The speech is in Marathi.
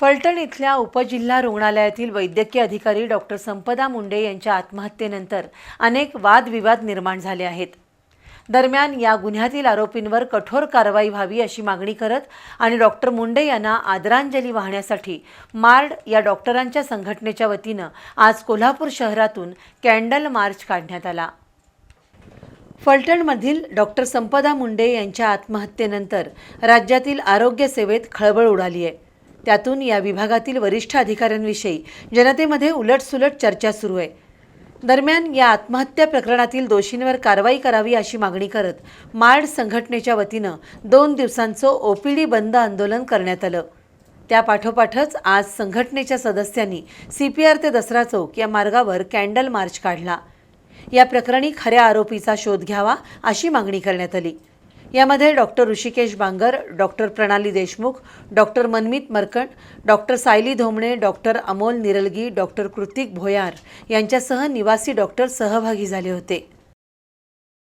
फलटण इथल्या उपजिल्हा रुग्णालयातील वैद्यकीय अधिकारी डॉक्टर संपदा मुंडे यांच्या आत्महत्येनंतर अनेक वादविवाद निर्माण झाले आहेत. दरम्यान या गुन्ह्यातील आरोपींवर कठोर कारवाई व्हावी अशी मागणी करत आणि डॉक्टर मुंडे यांना आदरांजली वाहण्यासाठी मार्ड या डॉक्टरांच्या संघटनेच्या वतीनं आज कोल्हापूर शहरातून कॅन्डल मार्च काढण्यात आला. फलटणमधील डॉक्टर संपदा मुंडे यांच्या आत्महत्येनंतर राज्यातील आरोग्य सेवेत खळबळ उडाली आहे. त्यातून या विभागातील वरिष्ठ अधिकाऱ्यांविषयी जनतेमध्ये उलटसुलट चर्चा सुरू आहे. दरम्यान या आत्महत्या प्रकरणातील दोषींवर कारवाई करावी अशी मागणी करत मार्ड संघटनेच्या वतीनं दोन दिवसांचं ओपीडी बंद आंदोलन करण्यात आलं. त्यापाठोपाठच आज संघटनेच्या सदस्यांनी सी पी आर ते दसरा चौक या मार्गावर कॅन्डल मार्च काढला. या प्रकरणी खऱ्या आरोपीचा शोध घ्यावा अशी मागणी करण्यात आली. यामध्ये doctor Rishikesh Bangar doctor Pranali Deshmukh doctor Manmit Markat doctor Sayali Dhomane doctor Amol Niralgi doctor Kritik Bhoyar यांच्यासह निवासी डॉक्टर सहभागी झाले होते.